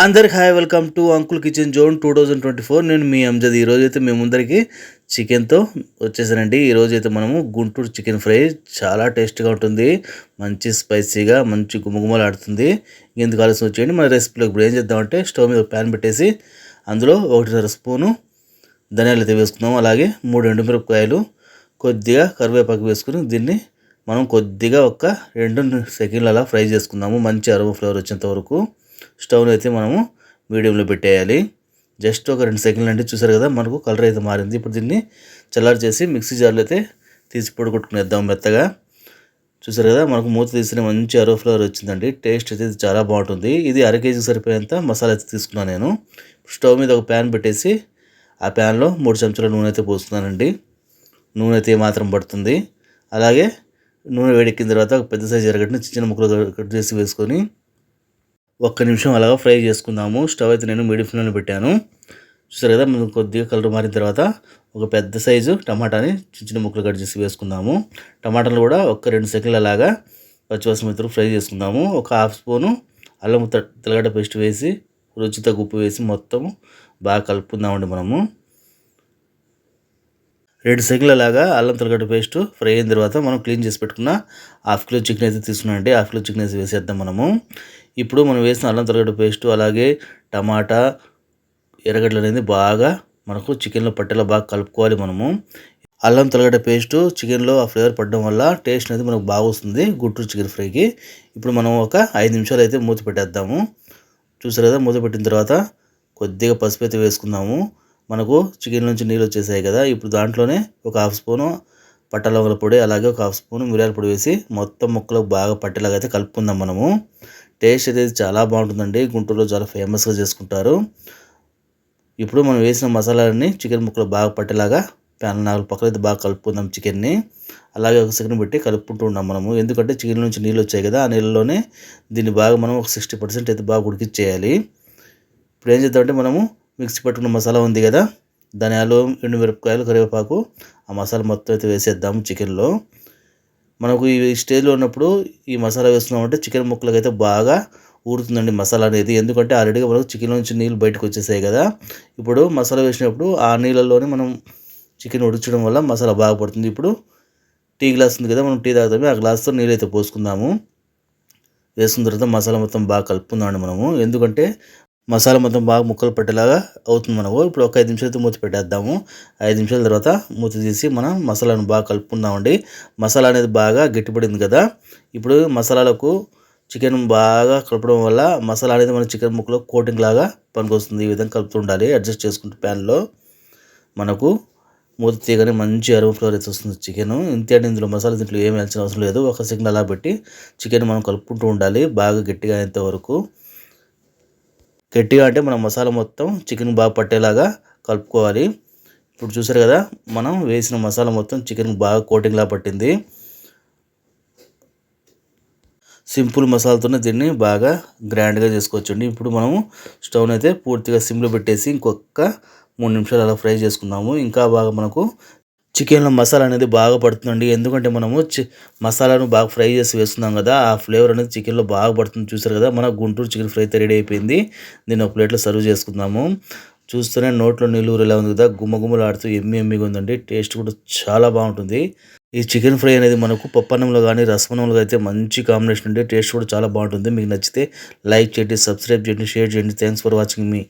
అందరికి hi welcome to uncle kitchen zone two thousand twenty four. నేను మీ అంజద్. ఈరోజు అయితే మేము చికెన్తో వచ్చేసానండి. ఈరోజు అయితే మనము గుంటూరు చికెన్ ఫ్రై. చాలా టేస్ట్గా ఉంటుంది. మంచి స్పైసీగా మంచి గుమగుమలాడుతుంది. ఎందుకు ఆలస్యం వచ్చేయండి? మన రెసిపీలో ఇప్పుడు ఏం చేద్దామంటే స్టవ్ మీద ప్యాన్ పెట్టేసి అందులో ఒకటిన్నర స్పూను ధనియాలు అయితే వేసుకుందాం అలాగే మూడు ఎండుమిరపకాయలు కొద్దిగా కరివేపాకు వేసుకుని దీన్ని మనం కొద్దిగా ఒక రెండు సెకండ్లు అలా ఫ్రై చేసుకుందాము. మంచి అరవ ఫ్లేవర్ వచ్చేంత వరకు. స్టవ్ని అయితే మనము మీడియంలో పెట్టేయాలి. జస్ట్ ఒక రెండు సెకండ్లు అంటే చూసారు కదా మనకు కలర్ అయితే మారింది. ఇప్పుడు దీన్ని చల్లారి చేసి మిక్సీ జార్లో అయితే తీసి పొడి కొట్టుకునేద్దాం మెత్తగా. చూసారు కదా మనకు మూత తీసిన మంచి అరో ఫ్లేవర్ వచ్చిందండి. టేస్ట్ అయితే చాలా బాగుంటుంది. ఇది అర కేజీ సరిపోయేంత మసాలా అయితే తీసుకున్నాను నేను. స్టవ్ మీద ఒక ప్యాన్ పెట్టేసి ఆ ప్యాన్లో మూడు చెంచాల నూనె అయితే పోస్తున్నానండి. నూనె అయితే మాత్రం పడుతుంది. అలాగే నూనె వేడెక్కిన తర్వాత ఒక పెద్ద సైజు ఎరగడ్డని చిన్న ముక్కలు కట్ చేసి వేసుకొని ఒక్క నిమిషం అలాగా ఫ్రై చేసుకుందాము. స్టవ్ అయితే నేను మీడియం ఫ్లేమ్లో పెట్టాను. చూసారు కదా మనం కొద్దిగా కలర్ మారిన తర్వాత ఒక పెద్ద సైజు టమాటాని చిన్న చిన్న ముక్కలు కట్ చేసి వేసుకుందాము. టమాటాలు కూడా ఒక రెండు సెకండ్లు అలాగా పచ్చివాసన మెత్తలు ఫ్రై చేసుకుందాము. ఒక హాఫ్ స్పూను అల్లం తెల్లగడ్డ పేస్ట్ వేసి రుచితో ఉప్పు వేసి మొత్తం బాగా కలుపుకుందామండి మనము. రెండు సెకండ్ల లాగా అల్లం తెల్లగడ్డ పేస్ట్ ఫ్రై అయిన తర్వాత మనం క్లీన్ చేసి పెట్టుకున్న హాఫ్ కిలో చికెన్ అయితే తీసుకున్నామండి హాఫ్ కిలో చికెన్ అయితే వేసేద్దాం మనము. ఇప్పుడు మనం వేసిన అల్లం తెల్లగడ్డ పేస్ట్ అలాగే టమాటా ఎర్రగడ్డలు అనేది బాగా మనకు చికెన్లో పట్టేలా బాగా కలుపుకోవాలి మనము. అల్లం తలగడ్డ పేస్ట్ చికెన్లో ఆ ఫ్లేవర్ పడడం వల్ల టేస్ట్ అనేది మనకు బాగా వస్తుంది గుంటూరు చికెన్ ఫ్రైకి ఇప్పుడు మనం ఒక ఐదు నిమిషాలు అయితే మూత పెట్టేద్దాము. చూసారు కదా మూత పెట్టిన తర్వాత కొద్దిగా పసుపు అయితే వేసుకుందాము. మనకు చికెన్ నుంచి నీళ్ళు వచ్చేసాయి కదా ఇప్పుడు దాంట్లోనే ఒక హాఫ్ స్పూను పట్టలవంగల పొడి అలాగే ఒక హాఫ్ స్పూన్ మిరియాల పొడి వేసి మొత్తం ముక్కలకు బాగా పట్టేలాగా అయితే కలుపుకుందాం మనము. టేస్ట్ అయితే చాలా బాగుంటుందండి గుంటూరులో చాలా ఫేమస్గా చేసుకుంటారు. ఇప్పుడు మనం వేసిన మసాలాలన్నీ చికెన్ ముక్కలు బాగా పట్టేలాగా ప్యాన్ నాలుగు పక్కల అయితే బాగా కలుపుకుందాం చికెన్ని. అలాగే ఒక సెకండ్ పెట్టి కలుపుకుంటూ ఉన్నాం మనము. ఎందుకంటే చికెన్ నుంచి నీళ్ళు వచ్చాయి కదా ఆ నీళ్ళలోనే దీన్ని బాగా మనం ఒక సిక్స్టీ పర్సెంట్ అయితే బాగా ఉడికిచ్చేయాలి. ఇప్పుడు ఏం చేద్దామంటే మనము మిక్సీ పట్టుకున్న మసాలా ఉంది కదా ధనియాలు ఎండుమిరపకాయలు కరివేపాకు ఆ మసాలా మొత్తం అయితే వేసేద్దాము చికెన్లో. మనకు ఈ స్టేజ్లో ఉన్నప్పుడు ఈ మసాలా వేస్తున్నామంటే చికెన్ ముక్కలకి అయితే బాగా ఊరుతుందండి మసాలా అనేది. ఎందుకంటే ఆల్రెడీగా మనకు చికెన్ నుంచి నీళ్ళు బయటకు వచ్చేసాయి కదా. ఇప్పుడు మసాలా వేసినప్పుడు ఆ నీళ్ళలోనే మనం చికెన్ ఉడిచడం వల్ల మసాలా బాగా పడుతుంది. ఇప్పుడు టీ గ్లాస్ ఉంది కదా మనం టీ తాగుతాము ఆ గ్లాస్తో నీళ్ళు అయితే పోసుకుందాము. వేసుకున్న తర్వాత మసాలా మొత్తం బాగా కలుపుకుందామండి మనము. ఎందుకంటే మసాలా మొత్తం బాగా ముక్కలు పట్టేలాగా అవుతుంది మనకు. ఇప్పుడు ఒక ఐదు నిమిషాలతో మూత పెట్టేద్దాము. ఐదు నిమిషాల తర్వాత మూత తీసి మనం మసాలాను బాగా కలుపుకుందామండి. మసాలా అనేది బాగా గట్టిపడింది కదా. ఇప్పుడు మసాలాలకు చికెన్ బాగా కలపడం వల్ల మసాలా అనేది మన చికెన్ ముక్కలో కోటింగ్ లాగా పనికొస్తుంది. ఈ విధంగా కలుపుతుండాలి అడ్జస్ట్ చేసుకుంటే ప్యాన్లో మనకు మూత తీయగానే మంచి అరువు ఫ్లేవర్ అయితే వస్తుంది చికెన్. ఇంతే ఇందులో మసాలా దీంట్లో ఏమి వేయాల్సిన అవసరం లేదు. ఒక సిగ్నల్ అలా పెట్టి చికెన్ మనం కలుపుకుంటూ ఉండాలి. బాగా గట్టిగా అయ్యేంత వరకు. గట్టిగా అంటే మనం మసాలా మొత్తం చికెన్ బాగా పట్టేలాగా కలుపుకోవాలి. ఇప్పుడు చూసారు కదా మనం వేసిన మసాలా మొత్తం చికెన్ బాగా కోటింగ్లా పట్టింది. సింపుల్ మసాలాతోనే దీన్ని బాగా గ్రాండ్గా చేసుకోవచ్చండి. ఇప్పుడు మనము స్టవ్ని అయితే పూర్తిగా సిమ్లో పెట్టేసి ఇంకొక మూడు నిమిషాలు అలా ఫ్రై చేసుకుందాము. ఇంకా బాగా మనకు చికెన్లో మసాలా అనేది బాగా పడుతుందండి. ఎందుకంటే మనము మసాలాను బాగా ఫ్రై చేసి వేస్తున్నాం కదా ఆ ఫ్లేవర్ అనేది చికెన్లో బాగా పడుతుంది. చూసారు కదా మన గుంటూరు చికెన్ ఫ్రై అయితే రెడీ అయిపోయింది. దీన్ని ఒక ప్లేట్లో సర్వ్ చేసుకుందాము. చూస్తూనే నోట్లో నీళ్ళు ఎలా ఉంది కదా గుమ్మగుమ్మలు ఆడుతూ ఎమ్మి ఎమ్మిగా ఉందండి. టేస్ట్ కూడా చాలా బాగుంటుంది. ఈ చికెన్ ఫ్రై అనేది మనకు పప్పన్నంలో కానీ రసమన్నంలో అయితే మంచి కాంబినేషన్ ఉండే టేస్ట్ కూడా చాలా బాగుంటుంది. మీకు నచ్చితే లైక్ చేయండి సబ్స్క్రైబ్ చేయండి షేర్ చేయండి. Thanks for watching me.